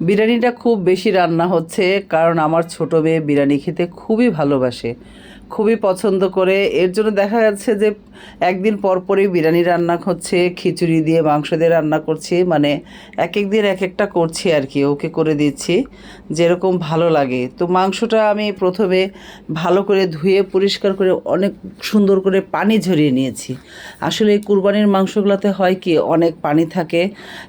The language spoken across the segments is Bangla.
বিরিয়ানিটা খুব বেশি রান্না হচ্ছে কারণ আমার ছোটো মেয়ে বিরিয়ানি খেতে খুবই ভালোবাসে। খুবই পছন্দ করে। এর জন্য দেখা যাচ্ছে যে একদিন পর পরই বিরিয়ানি রান্না হচ্ছে, খিচুড়ি দিয়ে মাংস দিয়ে রান্না করছি মানে এক এক দিন এক একটা করছি আর কি, ওকে করে দিচ্ছি, যেরকম ভালো লাগে। তো মাংসটা আমি প্রথমে ভালো করে ধুয়ে, পরিষ্কার করে, অনেক সুন্দর করে পানি ঝরিয়ে নিয়েছি। আসলে এই কুরবানির মাংসগুলোতে হয় কি, অনেক পানি থাকে,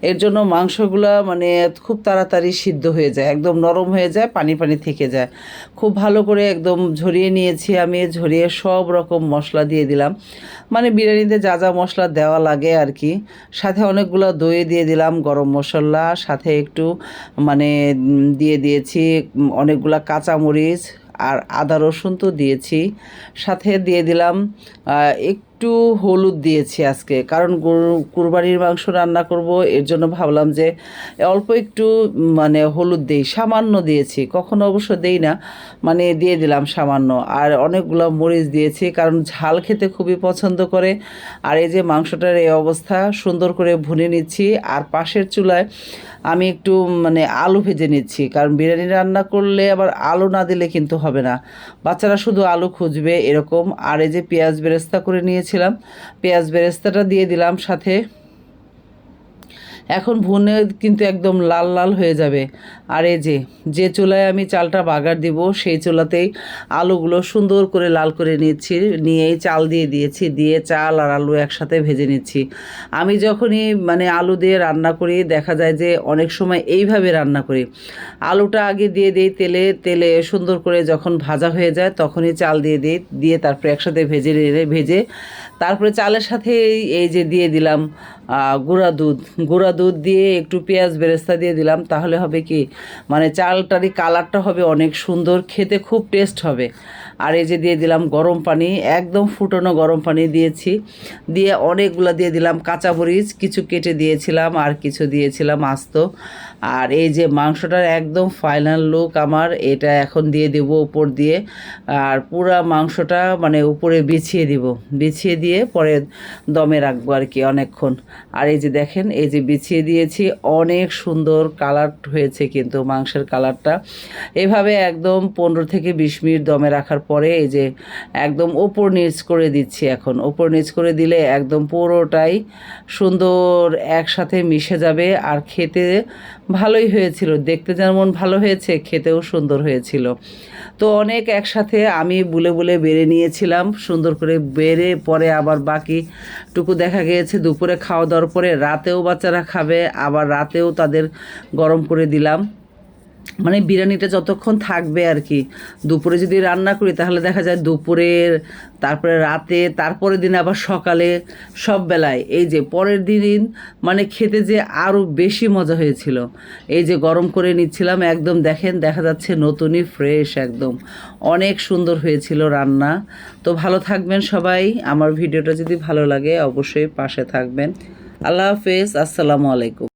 এর জন্য মাংসগুলো মানে খুব তাড়াতাড়ি সিদ্ধ হয়ে যায়, একদম নরম হয়ে যায়, পানি পানি থেকে যায়। খুব ভালো করে একদম ঝরিয়ে নিয়েছি আমি ঝরিয়ে সব রকম মশলা দিয়ে দিলাম। মানে বিরিয়ানিতে যা যা মশলা দেওয়া লাগে আর কি। সাথে অনেকগুলো দই দিয়ে দিলাম গরম মশলা সাথে একটু মানে দিয়ে দিয়েছি অনেকগুলো কাঁচামরিচ আর আদা রসুন তো দিয়েছি। সাথে দিয়ে দিলাম আহ, একটু হলুদ দিয়েছি আজকে। কারণ গরু, কুরবানির মাংস রান্না করব, এর জন্য ভাবলাম যে অল্প একটু মানে হলুদ দিই, সামান্য দিয়েছি। কখনো অবশ্য দেই না মানে দিয়ে দিলাম সামান্য। আর অনেকগুলো মরিচ দিয়েছি, কারণ ঝাল খেতে খুবই পছন্দ করে। আর এই যে মাংসটার এই অবস্থা, সুন্দর করে ভুনে নিচ্ছি। আর পাশের চুলায় আমি একটু মানে আলু ভেজে নিচ্ছি। কারণ বিরিয়ানি রান্না করলে আবার আলু না দিলে কিন্তু হবে না। বাচ্চারা শুধু আলু খুঁজবে, এরকম। আর এই যে পেঁয়াজ বেরেস্তা করে নিয়েছিলাম পেঁয়াজ বেরেস্তাটা দিয়ে দিলাম সাথে এখন ভুনে কিন্তু একদম লাল লাল হয়ে যাবে। আর এই যে যে চুলায় আমি চালটা বাগার দিব, সেই চুলাতেই আলুগুলো সুন্দর করে লাল করে নিচ্ছি, নিয়েই চাল দিয়ে দিয়েছি, দিয়ে চাল আর আলু একসাথে ভেজে নিচ্ছি। আমি যখনই মানে আলু দিয়ে রান্না করি, দেখা যায় যে অনেক সময় এইভাবে রান্না করি। আলুটা আগে দিয়ে দিই তেলে তেলে সুন্দর করে যখন ভাজা হয়ে যায় তখনই চাল দিয়ে দিই, দিয়ে তারপরে একসাথে ভেজে ভেজে তারপরে চালের সাথে এই- যে দিয়ে দিলাম গুঁড়া দুধ। গুঁড়া দুধ দিয়ে একটু পেঁয়াজ বেরেস্তা দিয়ে দিলাম, তাহলে হবে কি মানে চালটারই কালারটা হবে অনেক সুন্দর, খেতে খুব টেস্ট হবে। আর এই যে দিয়ে দিলাম গরম পানি, একদম ফুটানো গরম পানি দিয়েছি। দিয়ে অনেকগুলো দিয়ে দিলাম কাঁচা মরিচ কিছু কেটে দিয়েছিলাম আর কিছু দিয়েছিলাম আস্ত। আর এই যে মাংসটার একদম ফাইনাল লুক আমার, এটা এখন দিয়ে দেব উপর দিয়ে। আর পুরা মাংসটা মানে উপরে বিছিয়ে দিব। বিছিয়ে দিয়ে পরে দমে রাখব আর কি অনেকক্ষণ। আর এই যে দেখেন, এই যে বিছিয়ে দিয়েছি, অনেক সুন্দর কালার হয়েছে কিন্তু মাংসের কালারটা। এভাবে একদম পনেরো থেকে বিশ মিনিট দমে রাখার পরে এই যে একদম ওপর নিচ করে দিচ্ছি এখন। ওপর নিচ করে দিলে একদম পুরোটাই সুন্দর একসাথে মিশে যাবে। আর খেতে ভালোই হয়েছিল। দেখতে যেমন ভালো হয়েছে, খেতেও সুন্দর হয়েছিল। তো অনেক একসাথে আমি বুলে বুলে বেড়ে নিয়েছিলাম। সুন্দর করে বেড়ে পরে আবার বাকি টুকু দেখা গিয়েছে, দুপুরে খাওয়া দাওয়ার পরে রাতেও বাচ্চারা খাবে আবার রাতেও তাদের গরম করে দিলাম। মানে বিরিয়ানিটা যতক্ষণ থাকবে আর কি। দুপুরে যদি রান্না করি, তাহলে দেখা যায় দুপুরের, তারপরে রাতে, তারপরের দিন আবার সকালে, সব বেলায়। এই যে পরের দিন মানে খেতে যে আরও বেশি মজা হয়েছিল। এই যে গরম করে নিচ্ছিলাম, একদম দেখেন, দেখা যাচ্ছে নতুনই ফ্রেশ একদম। অনেক সুন্দর হয়েছিল রান্না। তো ভালো থাকবেন সবাই। আমার ভিডিওটা যদি ভালো লাগে, অবশ্যই পাশে থাকবেন। আল্লাহ হাফেজ, আসসালামু আলাইকুম।